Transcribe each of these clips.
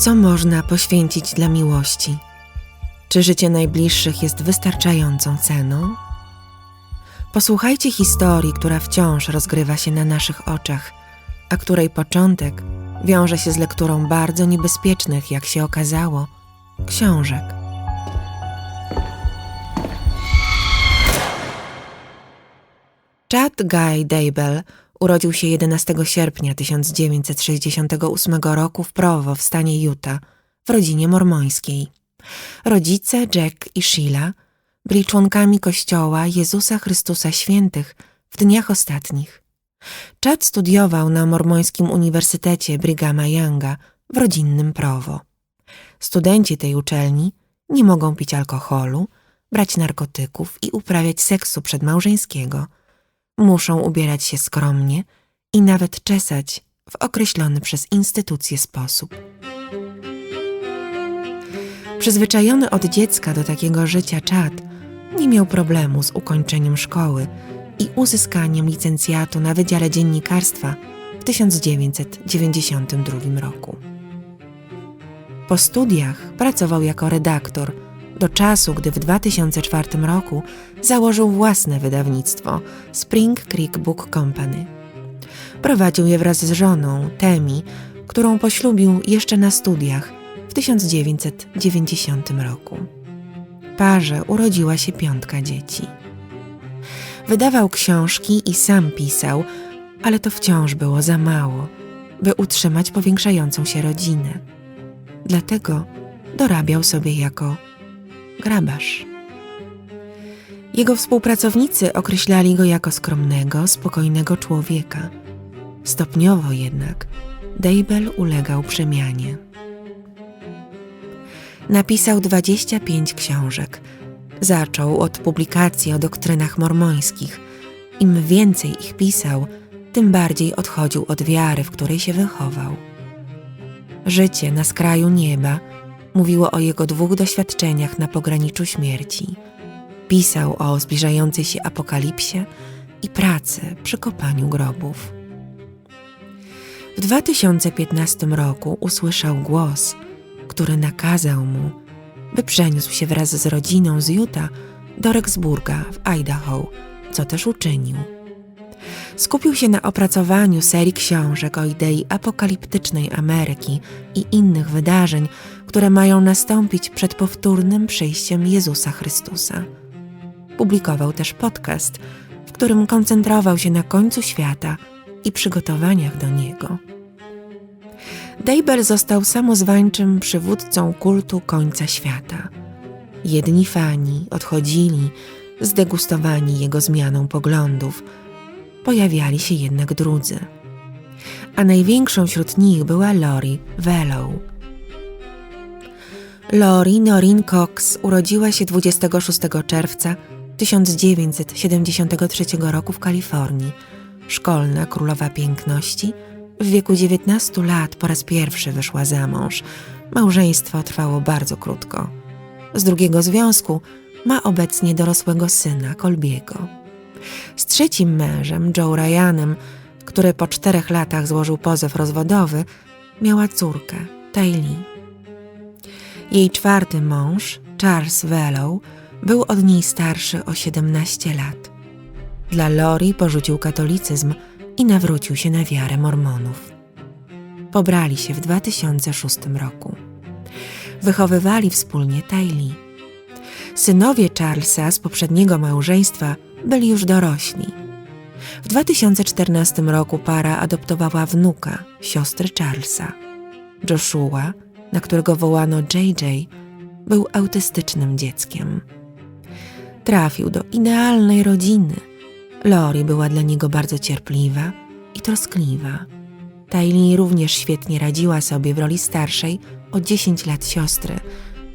Co można poświęcić dla miłości? Czy życie najbliższych jest wystarczającą ceną? Posłuchajcie historii, która wciąż rozgrywa się na naszych oczach, a której początek wiąże się z lekturą bardzo niebezpiecznych, jak się okazało, książek. Chad Guy Daybell urodził się 11 sierpnia 1968 roku w Provo w stanie Utah w rodzinie mormońskiej. Rodzice Jack i Sheila byli członkami Kościoła Jezusa Chrystusa Świętych w dniach ostatnich. Chad studiował na mormońskim Uniwersytecie Brighama Younga w rodzinnym Provo. Studenci tej uczelni nie mogą pić alkoholu, brać narkotyków i uprawiać seksu przedmałżeńskiego. Muszą ubierać się skromnie i nawet czesać w określony przez instytucję sposób. Przyzwyczajony od dziecka do takiego życia Chad nie miał problemu z ukończeniem szkoły i uzyskaniem licencjatu na Wydziale Dziennikarstwa w 1992 roku. Po studiach pracował jako redaktor do czasu, gdy w 2004 roku założył własne wydawnictwo Spring Creek Book Company. Prowadził je wraz z żoną, Temi, którą poślubił jeszcze na studiach w 1990 roku. Parze urodziła się piątka dzieci. Wydawał książki i sam pisał, ale to wciąż było za mało, by utrzymać powiększającą się rodzinę. Dlatego dorabiał sobie jako grabarz. Jego współpracownicy określali go jako skromnego, spokojnego człowieka. Stopniowo jednak Dejbel ulegał przemianie. Napisał 25 książek. Zaczął od publikacji o doktrynach mormońskich. Im więcej ich pisał, tym bardziej odchodził od wiary, w której się wychował. Życie na skraju nieba mówiło o jego dwóch doświadczeniach na pograniczu śmierci. Pisał o zbliżającej się apokalipsie i pracy przy kopaniu grobów. W 2015 roku usłyszał głos, który nakazał mu, by przeniósł się wraz z rodziną z Utah do Rexburga w Idaho, co też uczynił. Skupił się na opracowaniu serii książek o idei apokaliptycznej Ameryki i innych wydarzeń, które mają nastąpić przed powtórnym przyjściem Jezusa Chrystusa. Publikował też podcast, w którym koncentrował się na końcu świata i przygotowaniach do niego. Dejber został samozwańczym przywódcą kultu końca świata. Jedni fani odchodzili, zdegustowani jego zmianą poglądów, pojawiali się jednak drudzy. A największą wśród nich była Lori Vellow. Lori Norin Cox urodziła się 26 czerwca 1973 roku w Kalifornii. Szkolna królowa piękności, w wieku 19 lat po raz pierwszy wyszła za mąż. Małżeństwo trwało bardzo krótko. Z drugiego związku ma obecnie dorosłego syna Kolbiego. Z trzecim mężem, Joe Ryanem, który po czterech latach złożył pozew rozwodowy, miała córkę, Taylee. Jej czwarty mąż, Charles Vellow, był od niej starszy o 17 lat. Dla Lori porzucił katolicyzm i nawrócił się na wiarę mormonów. Pobrali się w 2006 roku. Wychowywali wspólnie Taylee. Synowie Charlesa z poprzedniego małżeństwa byli już dorośli. W 2014 roku para adoptowała wnuka, siostry Charlesa. Joshua, na którego wołano JJ, był autystycznym dzieckiem. Trafił do idealnej rodziny. Lori była dla niego bardzo cierpliwa i troskliwa. Taylee również świetnie radziła sobie w roli starszej o 10 lat siostry.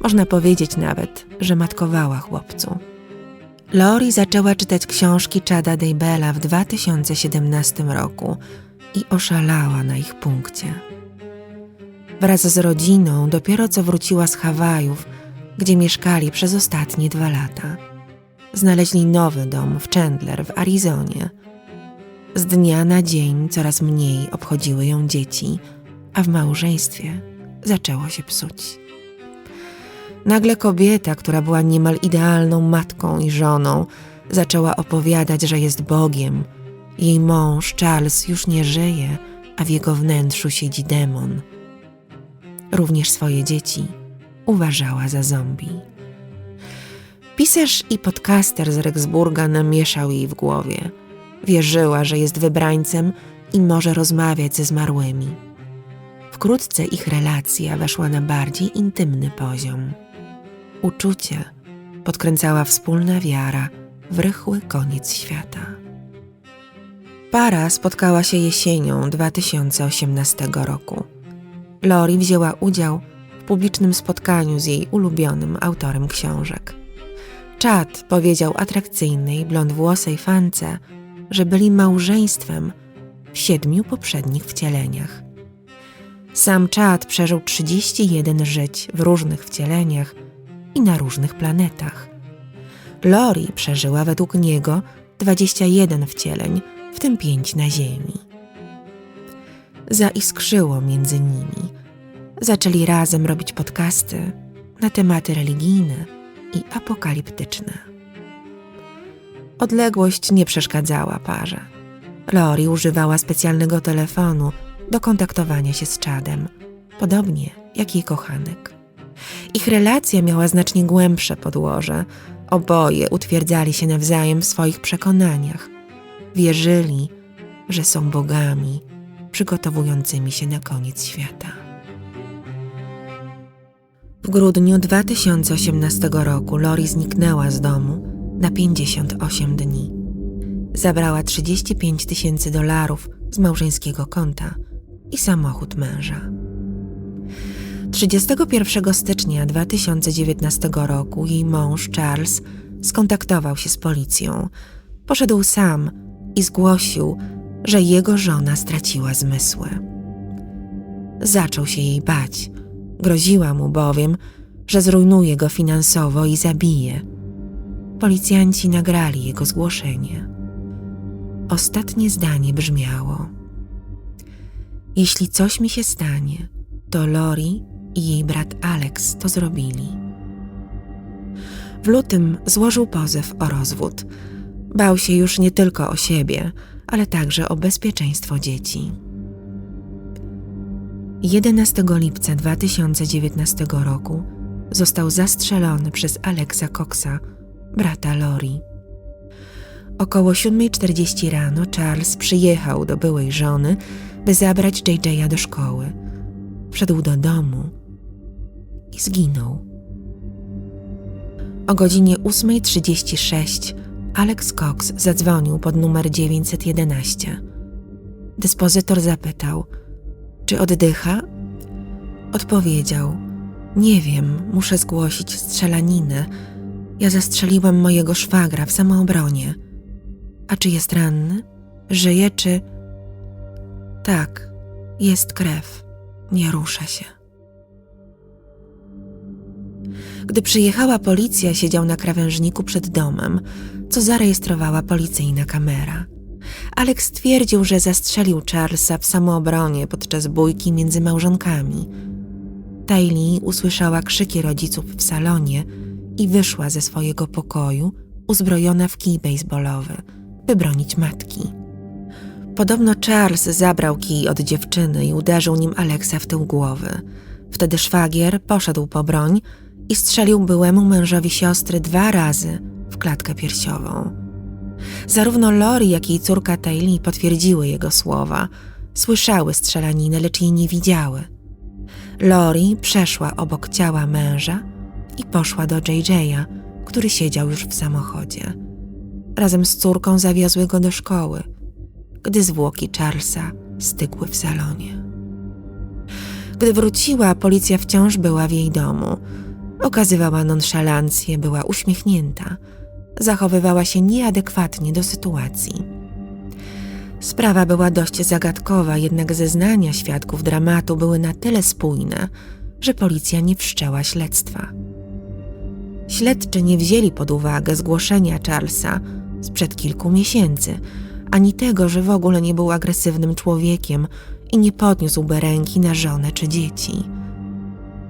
Można powiedzieć nawet, że matkowała chłopcu. Lori zaczęła czytać książki Chada Daybella w 2017 roku i oszalała na ich punkcie. Wraz z rodziną dopiero co wróciła z Hawajów, gdzie mieszkali przez ostatnie dwa lata. Znaleźli nowy dom w Chandler w Arizonie. Z dnia na dzień coraz mniej obchodziły ją dzieci, a w małżeństwie zaczęło się psuć. Nagle kobieta, która była niemal idealną matką i żoną, zaczęła opowiadać, że jest Bogiem. Jej mąż, Charles, już nie żyje, a w jego wnętrzu siedzi demon. Również swoje dzieci uważała za zombie. Pisarz i podcaster z Rexburga namieszał jej w głowie. Wierzyła, że jest wybrańcem i może rozmawiać ze zmarłymi. Wkrótce ich relacja weszła na bardziej intymny poziom. Uczucie podkręcała wspólna wiara w rychły koniec świata. Para spotkała się jesienią 2018 roku. Lori wzięła udział w publicznym spotkaniu z jej ulubionym autorem książek. Chad powiedział atrakcyjnej, blondwłosej fance, że byli małżeństwem w siedmiu poprzednich wcieleniach. Sam Chad przeżył 31 żyć w różnych wcieleniach i na różnych planetach. Lori przeżyła według niego 21 wcieleń, w tym pięć na Ziemi. Zaiskrzyło między nimi. Zaczęli razem robić podcasty na tematy religijne i apokaliptyczne. Odległość nie przeszkadzała parze. Lori używała specjalnego telefonu do kontaktowania się z Chadem, podobnie jak jej kochanek. Ich relacja miała znacznie głębsze podłoże. Oboje utwierdzali się nawzajem w swoich przekonaniach. Wierzyli, że są bogami przygotowującymi się na koniec świata. W grudniu 2018 roku Lori zniknęła z domu na 58 dni. Zabrała 35 tysięcy dolarów z małżeńskiego konta i samochód męża. 31 stycznia 2019 roku jej mąż Charles skontaktował się z policją. Poszedł sam i zgłosił, że jego żona straciła zmysły. Zaczął się jej bać. Groziła mu bowiem, że zrujnuje go finansowo i zabije. Policjanci nagrali jego zgłoszenie. Ostatnie zdanie brzmiało: Jeśli coś mi się stanie, to Lori i jej brat Alex to zrobili. W lutym złożył pozew o rozwód. Bał się już nie tylko o siebie, ale także o bezpieczeństwo dzieci. 11 lipca 2019 roku został zastrzelony przez Alexa Coxa, brata Lori. Około 7.40 rano Charles przyjechał do byłej żony, by zabrać JJ'a do szkoły. Wszedł do domu i zginął. O godzinie 8.36 Alex Cox zadzwonił pod numer 911. Dyspozytor zapytał, czy oddycha? Odpowiedział, nie wiem, muszę zgłosić strzelaninę. Ja zastrzeliłem mojego szwagra w samoobronie. A czy jest ranny? Żyje czy... Tak, jest krew. Nie rusza się. Gdy przyjechała policja, siedział na krawężniku przed domem, co zarejestrowała policyjna kamera. Alex stwierdził, że zastrzelił Charlesa w samoobronie podczas bójki między małżonkami. Tylee usłyszała krzyki rodziców w salonie i wyszła ze swojego pokoju, uzbrojona w kij baseballowy, by bronić matki. Podobno Charles zabrał kij od dziewczyny i uderzył nim Alexa w tył głowy. Wtedy szwagier poszedł po broń i strzelił byłemu mężowi siostry dwa razy w klatkę piersiową. Zarówno Lori, jak i córka Tylee potwierdziły jego słowa. Słyszały strzelaninę, lecz jej nie widziały. Lori przeszła obok ciała męża i poszła do JJ'a, który siedział już w samochodzie. Razem z córką zawiozły go do szkoły, gdy zwłoki Charlesa stygły w salonie. Gdy wróciła, policja wciąż była w jej domu. Okazywała nonszalancję, była uśmiechnięta. Zachowywała się nieadekwatnie do sytuacji. Sprawa była dość zagadkowa, jednak zeznania świadków dramatu były na tyle spójne, że policja nie wszczęła śledztwa. Śledczy nie wzięli pod uwagę zgłoszenia Charlesa sprzed kilku miesięcy, ani tego, że w ogóle nie był agresywnym człowiekiem i nie podniósłby ręki na żonę czy dzieci.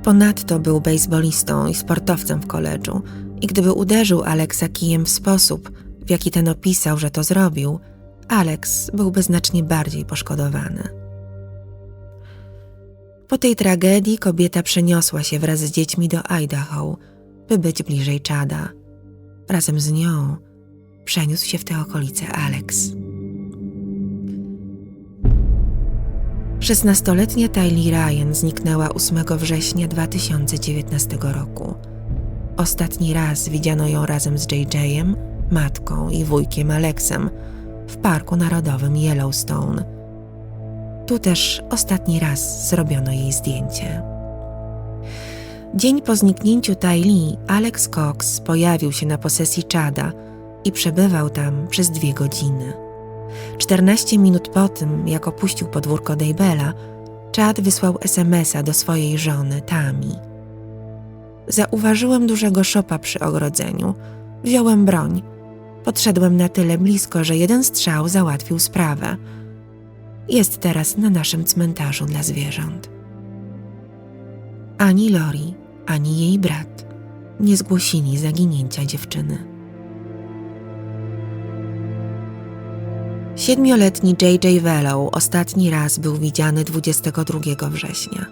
Ponadto był bejsbolistą i sportowcem w koledżu i gdyby uderzył Alexa kijem w sposób, w jaki ten opisał, że to zrobił, Alex byłby znacznie bardziej poszkodowany. Po tej tragedii kobieta przeniosła się wraz z dziećmi do Idaho, by być bliżej Chada. Razem z nią przeniósł się w te okolice Alex. 16-letnia Tylee Ryan zniknęła 8 września 2019 roku. Ostatni raz widziano ją razem z JJ-em, matką i wujkiem Alexem w Parku Narodowym Yellowstone. Tu też ostatni raz zrobiono jej zdjęcie. Dzień po zniknięciu Tylee, Alex Cox pojawił się na posesji Chada i przebywał tam przez dwie godziny. 14 minut po tym, jak opuścił podwórko Daybella, Chad wysłał SMS-a do swojej żony, Tami. Zauważyłem dużego szopa przy ogrodzeniu. Wziąłem broń. Podszedłem na tyle blisko, że jeden strzał załatwił sprawę. Jest teraz na naszym cmentarzu dla zwierząt. Ani Lori, ani jej brat nie zgłosili zaginięcia dziewczyny. Siedmioletni J.J. Wellow ostatni raz był widziany 22 września.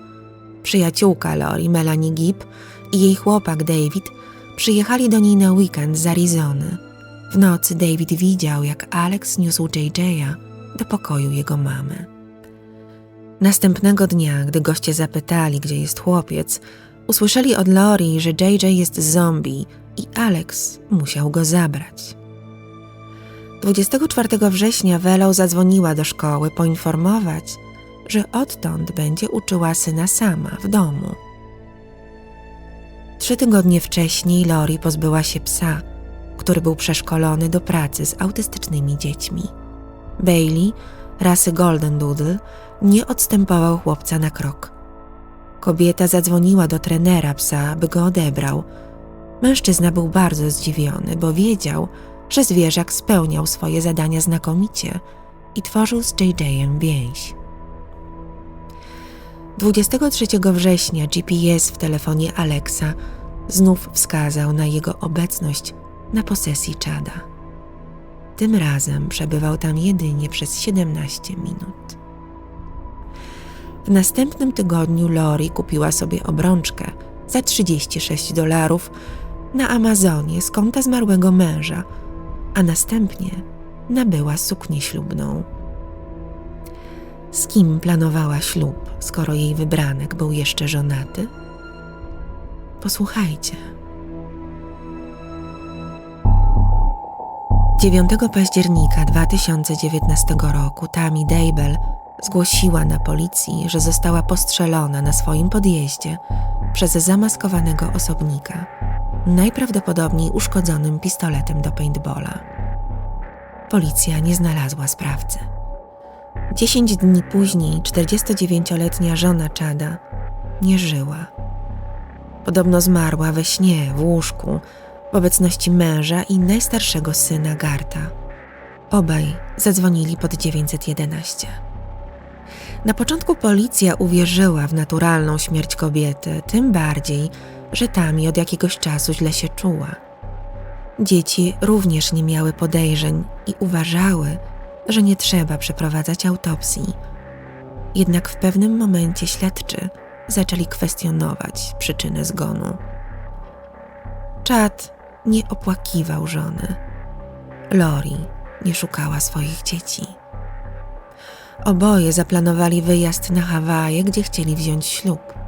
Przyjaciółka Lori, Melanie Gibb i jej chłopak David przyjechali do niej na weekend z Arizony. W nocy David widział, jak Alex niósł J.J.a do pokoju jego mamy. Następnego dnia, gdy goście zapytali, gdzie jest chłopiec, usłyszeli od Lori, że JJ jest zombie i Alex musiał go zabrać. 24 września Welą zadzwoniła do szkoły poinformować, że odtąd będzie uczyła syna sama w domu. Trzy tygodnie wcześniej Lori pozbyła się psa, który był przeszkolony do pracy z autystycznymi dziećmi. Bailey, rasy Golden Doodle, nie odstępował chłopca na krok. Kobieta zadzwoniła do trenera psa, by go odebrał. Mężczyzna był bardzo zdziwiony, bo wiedział, że zwierzak spełniał swoje zadania znakomicie i tworzył z JJ-em więź. 23 września GPS w telefonie Alexa znów wskazał na jego obecność na posesji czada. Tym razem przebywał tam jedynie przez 17 minut. W następnym tygodniu Lori kupiła sobie obrączkę za 36 dolarów na Amazonie z konta zmarłego męża, a następnie nabyła suknię ślubną. Z kim planowała ślub, skoro jej wybranek był jeszcze żonaty? Posłuchajcie. 9 października 2019 roku Tammy Daybell zgłosiła na policji, że została postrzelona na swoim podjeździe przez zamaskowanego osobnika najprawdopodobniej uszkodzonym pistoletem do paintballa. Policja nie znalazła sprawcy. Dziesięć dni później 49-letnia żona Chada nie żyła. Podobno zmarła we śnie, w łóżku, w obecności męża i najstarszego syna Garta. Obaj zadzwonili pod 911. Na początku policja uwierzyła w naturalną śmierć kobiety, tym bardziej, że Tami od jakiegoś czasu źle się czuła. Dzieci również nie miały podejrzeń i uważały, że nie trzeba przeprowadzać autopsji. Jednak w pewnym momencie śledczy zaczęli kwestionować przyczynę zgonu. Chad nie opłakiwał żony. Lori nie szukała swoich dzieci. Oboje zaplanowali wyjazd na Hawaje, gdzie chcieli wziąć ślub.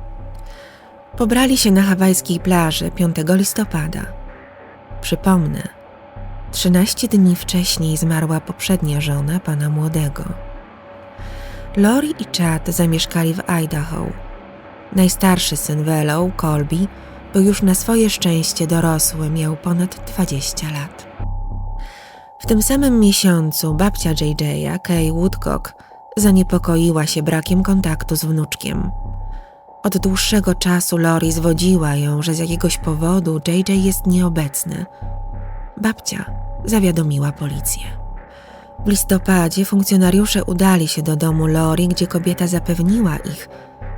Pobrali się na hawajskiej plaży 5 listopada. Przypomnę, 13 dni wcześniej zmarła poprzednia żona pana młodego. Lori i Chad zamieszkali w Idaho. Najstarszy syn Wellow, Colby, był już na swoje szczęście dorosły, miał ponad 20 lat. W tym samym miesiącu babcia JJ'a, Kay Woodcock, zaniepokoiła się brakiem kontaktu z wnuczkiem. Od dłuższego czasu Lori zwodziła ją, że z jakiegoś powodu JJ jest nieobecny. Babcia zawiadomiła policję. W listopadzie funkcjonariusze udali się do domu Lori, gdzie kobieta zapewniła ich,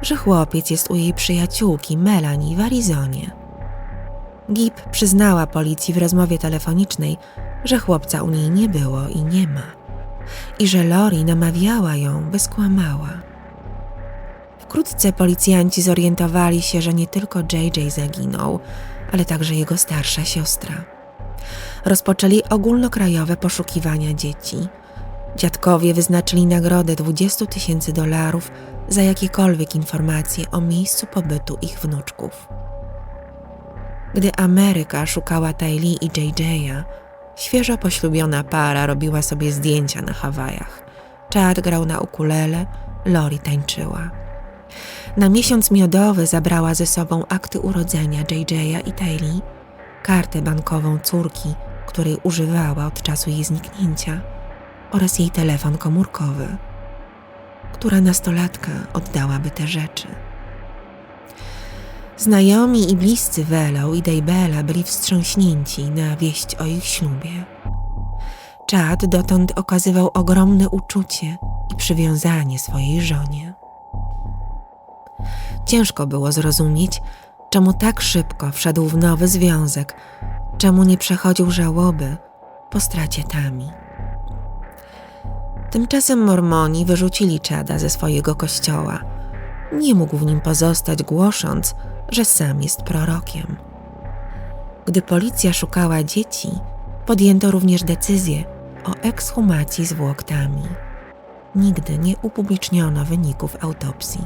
że chłopiec jest u jej przyjaciółki Melanie w Arizonie. Gip przyznała policji w rozmowie telefonicznej, że chłopca u niej nie było i nie ma, i że Lori namawiała ją, by skłamała. Wkrótce policjanci zorientowali się, że nie tylko JJ zaginął, ale także jego starsza siostra. Rozpoczęli ogólnokrajowe poszukiwania dzieci. Dziadkowie wyznaczyli nagrodę 20 tysięcy dolarów za jakiekolwiek informacje o miejscu pobytu ich wnuczków. Gdy Ameryka szukała Tylee i JJ'a, świeżo poślubiona para robiła sobie zdjęcia na Hawajach. Chad grał na ukulele, Lori tańczyła. Na miesiąc miodowy zabrała ze sobą akty urodzenia JJ'a i Tylee, kartę bankową córki, której używała od czasu jej zniknięcia, oraz jej telefon komórkowy. Która nastolatka oddałaby te rzeczy? Znajomi i bliscy Velo i Daybella byli wstrząśnięci na wieść o ich ślubie. Chad dotąd okazywał ogromne uczucie i przywiązanie swojej żonie. Ciężko było zrozumieć, czemu tak szybko wszedł w nowy związek, czemu nie przechodził żałoby po stracie Tami. Tymczasem Mormoni wyrzucili Chada ze swojego kościoła. Nie mógł w nim pozostać, głosząc, że sam jest prorokiem. Gdy policja szukała dzieci, podjęto również decyzję o ekshumacji zwłok Tami. Nigdy nie upubliczniono wyników autopsji.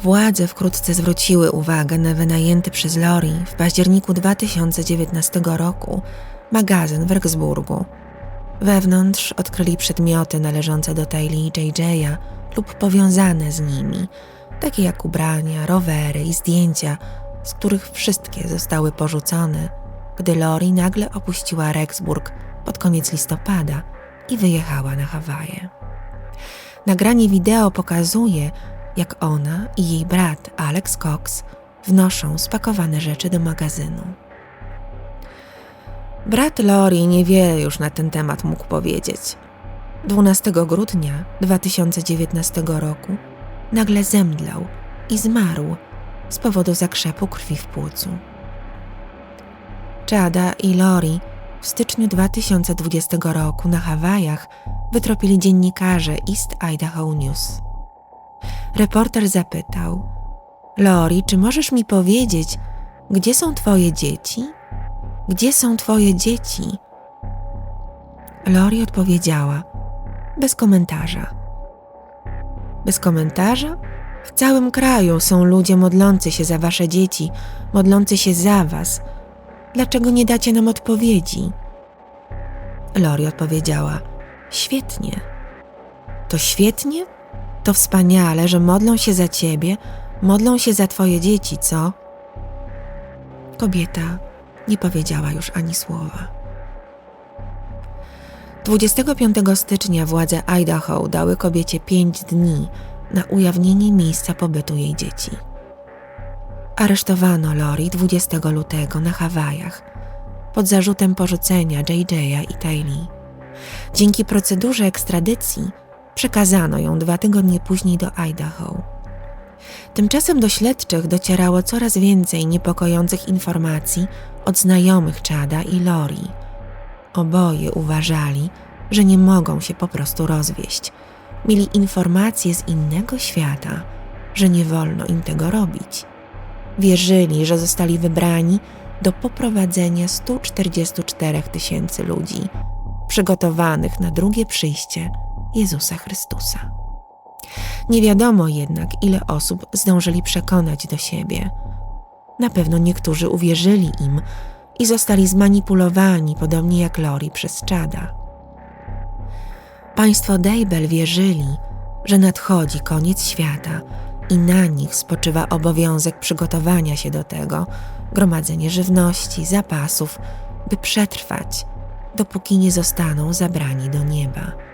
Władze wkrótce zwróciły uwagę na wynajęty przez Lori w październiku 2019 roku magazyn w Rexburgu. Wewnątrz odkryli przedmioty należące do Tylee i JJ'a lub powiązane z nimi, takie jak ubrania, rowery i zdjęcia, z których wszystkie zostały porzucone, gdy Lori nagle opuściła Rexburg pod koniec listopada i wyjechała na Hawaje. Nagranie wideo pokazuje, jak ona i jej brat Alex Cox wnoszą spakowane rzeczy do magazynu. Brat Lori niewiele już na ten temat mógł powiedzieć. 12 grudnia 2019 roku nagle zemdlał i zmarł z powodu zakrzepu krwi w płucu. Chada i Lori w styczniu 2020 roku na Hawajach wytropili dziennikarze East Idaho News. Reporter zapytał: Lori, czy możesz mi powiedzieć, gdzie są twoje dzieci? Gdzie są twoje dzieci? Lori odpowiedziała: Bez komentarza. Bez komentarza? W całym kraju są ludzie modlący się za wasze dzieci, modlący się za was. Dlaczego nie dacie nam odpowiedzi? Lori odpowiedziała: Świetnie. To świetnie? To wspaniale, że modlą się za ciebie, modlą się za twoje dzieci, co? Kobieta nie powiedziała już ani słowa. 25 stycznia władze Idaho dały kobiecie pięć dni na ujawnienie miejsca pobytu jej dzieci. Aresztowano Lori 20 lutego na Hawajach pod zarzutem porzucenia JJ'a i Tylee. Dzięki procedurze ekstradycji przekazano ją dwa tygodnie później do Idaho. Tymczasem do śledczych docierało coraz więcej niepokojących informacji od znajomych Chada i Lori. Oboje uważali, że nie mogą się po prostu rozwieść. Mieli informacje z innego świata, że nie wolno im tego robić. Wierzyli, że zostali wybrani do poprowadzenia 144 tysięcy ludzi, przygotowanych na drugie przyjście Jezusa Chrystusa. Nie wiadomo jednak, ile osób zdążyli przekonać do siebie. Na pewno niektórzy uwierzyli im i zostali zmanipulowani, podobnie jak Lori przez czada. Państwo Dejbel wierzyli, że nadchodzi koniec świata i na nich spoczywa obowiązek przygotowania się do tego, gromadzenie żywności, zapasów, by przetrwać, dopóki nie zostaną zabrani do nieba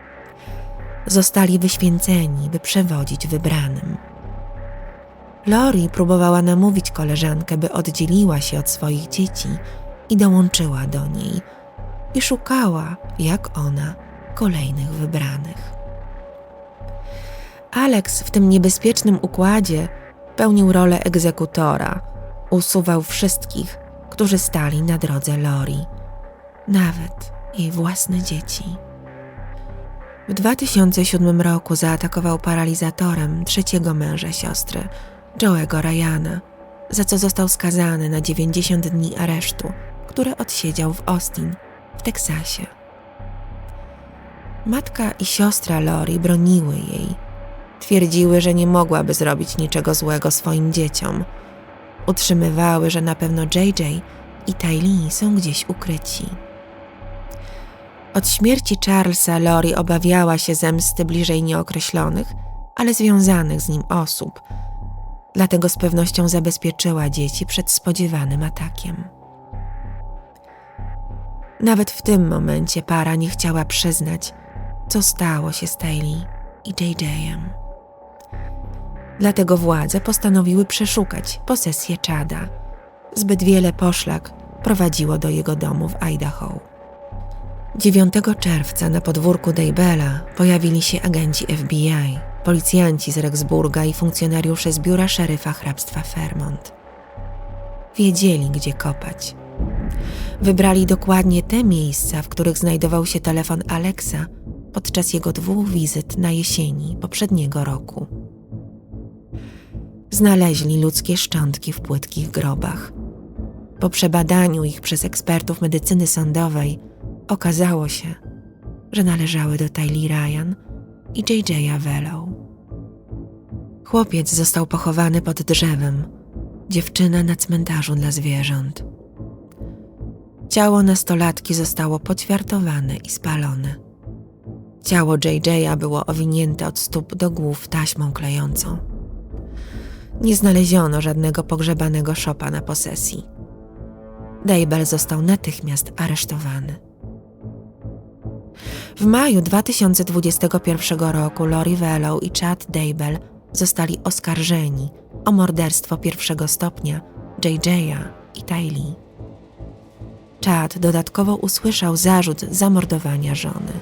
zostali wyświęceni, by przewodzić wybranym. Lori próbowała namówić koleżankę, by oddzieliła się od swoich dzieci i dołączyła do niej, i szukała, jak ona, kolejnych wybranych. Alex w tym niebezpiecznym układzie pełnił rolę egzekutora. Usuwał wszystkich, którzy stali na drodze Lori, nawet jej własne dzieci. W 2007 roku zaatakował paralizatorem trzeciego męża siostry, Joe'ego Ryana, za co został skazany na 90 dni aresztu, które odsiedział w Austin, w Teksasie. Matka i siostra Lori broniły jej. Twierdziły, że nie mogłaby zrobić niczego złego swoim dzieciom. Utrzymywały, że na pewno JJ i Tylee są gdzieś ukryci. Od śmierci Charlesa Lori obawiała się zemsty bliżej nieokreślonych, ale związanych z nim osób. Dlatego z pewnością zabezpieczyła dzieci przed spodziewanym atakiem. Nawet w tym momencie para nie chciała przyznać, co stało się z Taylor i JJ'em. Dlatego władze postanowiły przeszukać posesję Chada. Zbyt wiele poszlak prowadziło do jego domu w Idaho. 9 czerwca na podwórku Daybella pojawili się agenci FBI, policjanci z Rexburga i funkcjonariusze z biura szeryfa hrabstwa Fairmont. Wiedzieli, gdzie kopać. Wybrali dokładnie te miejsca, w których znajdował się telefon Alexa podczas jego dwóch wizyt na jesieni poprzedniego roku. Znaleźli ludzkie szczątki w płytkich grobach. Po przebadaniu ich przez ekspertów medycyny sądowej okazało się, że należały do Tylee Ryan i JJ'a Vellow. Chłopiec został pochowany pod drzewem, dziewczyna na cmentarzu dla zwierząt. Ciało nastolatki zostało poćwiartowane i spalone. Ciało JJ'a było owinięte od stóp do głów taśmą klejącą. Nie znaleziono żadnego pogrzebanego szopa na posesji. Dejbel został natychmiast aresztowany. W maju 2021 roku Lori Vellow i Chad Dejbel zostali oskarżeni o morderstwo pierwszego stopnia JJ'a i Tylee. Chad dodatkowo usłyszał zarzut zamordowania żony.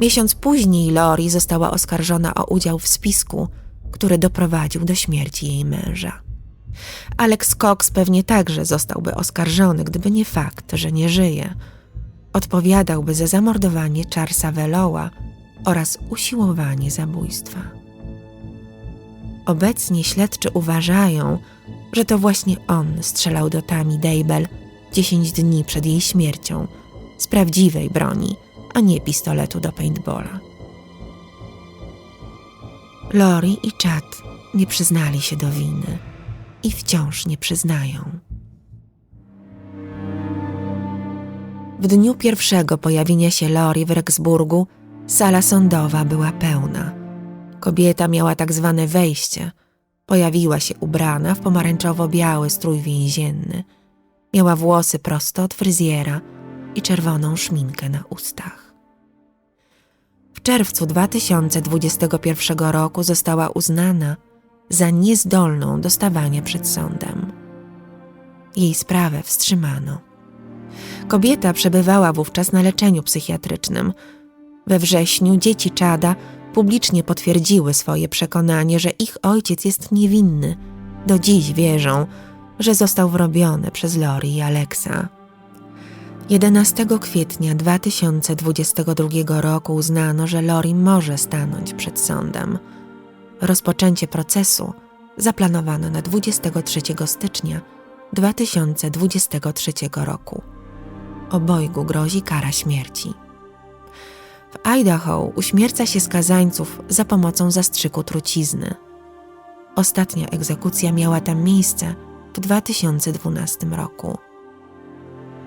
Miesiąc później Lori została oskarżona o udział w spisku, który doprowadził do śmierci jej męża. Alex Cox pewnie także zostałby oskarżony, gdyby nie fakt, że nie żyje. Odpowiadałby za zamordowanie Charlesa Veloa oraz usiłowanie zabójstwa. Obecnie śledczy uważają, że to właśnie on strzelał do Tami Daybell 10 dni przed jej śmiercią z prawdziwej broni, a nie pistoletu do paintballa. Lori i Chad nie przyznali się do winy i wciąż nie przyznają. W dniu pierwszego pojawienia się Lori w Rexburgu sala sądowa była pełna. Kobieta miała tak zwane wejście. Pojawiła się ubrana w pomarańczowo-biały strój więzienny. Miała włosy prosto od fryzjera i czerwoną szminkę na ustach. W czerwcu 2021 roku została uznana za niezdolną do stawania przed sądem. Jej sprawę wstrzymano. Kobieta przebywała wówczas na leczeniu psychiatrycznym. We wrześniu dzieci Czada publicznie potwierdziły swoje przekonanie, że ich ojciec jest niewinny. Do dziś wierzą, że został wrobiony przez Lori i Alexa. 11 kwietnia 2022 roku uznano, że Lori może stanąć przed sądem. Rozpoczęcie procesu zaplanowano na 23 stycznia 2023 roku. Obojgu grozi kara śmierci. W Idaho uśmierca się skazańców za pomocą zastrzyku trucizny. Ostatnia egzekucja miała tam miejsce w 2012 roku.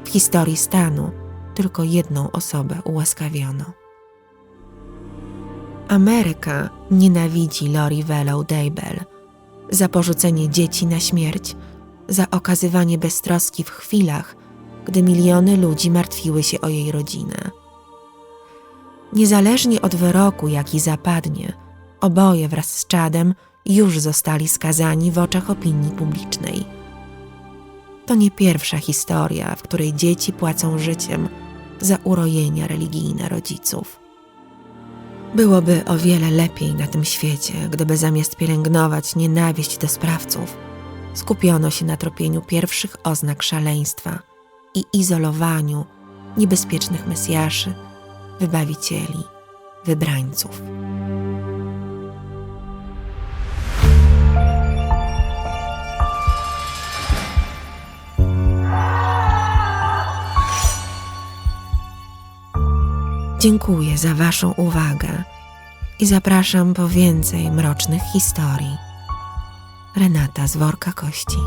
W historii stanu tylko jedną osobę ułaskawiono. Ameryka nienawidzi Lori Vellow Daybell za porzucenie dzieci na śmierć, za okazywanie beztroski w chwilach, gdy miliony ludzi martwiły się o jej rodzinę. Niezależnie od wyroku, jaki zapadnie, oboje wraz z Chadem już zostali skazani w oczach opinii publicznej. To nie pierwsza historia, w której dzieci płacą życiem za urojenia religijne rodziców. Byłoby o wiele lepiej na tym świecie, gdyby zamiast pielęgnować nienawiść do sprawców, skupiono się na tropieniu pierwszych oznak szaleństwa i izolowaniu niebezpiecznych mesjaszy, wybawicieli, wybrańców. Dziękuję za Waszą uwagę i zapraszam po więcej mrocznych historii. Renata z worka kości.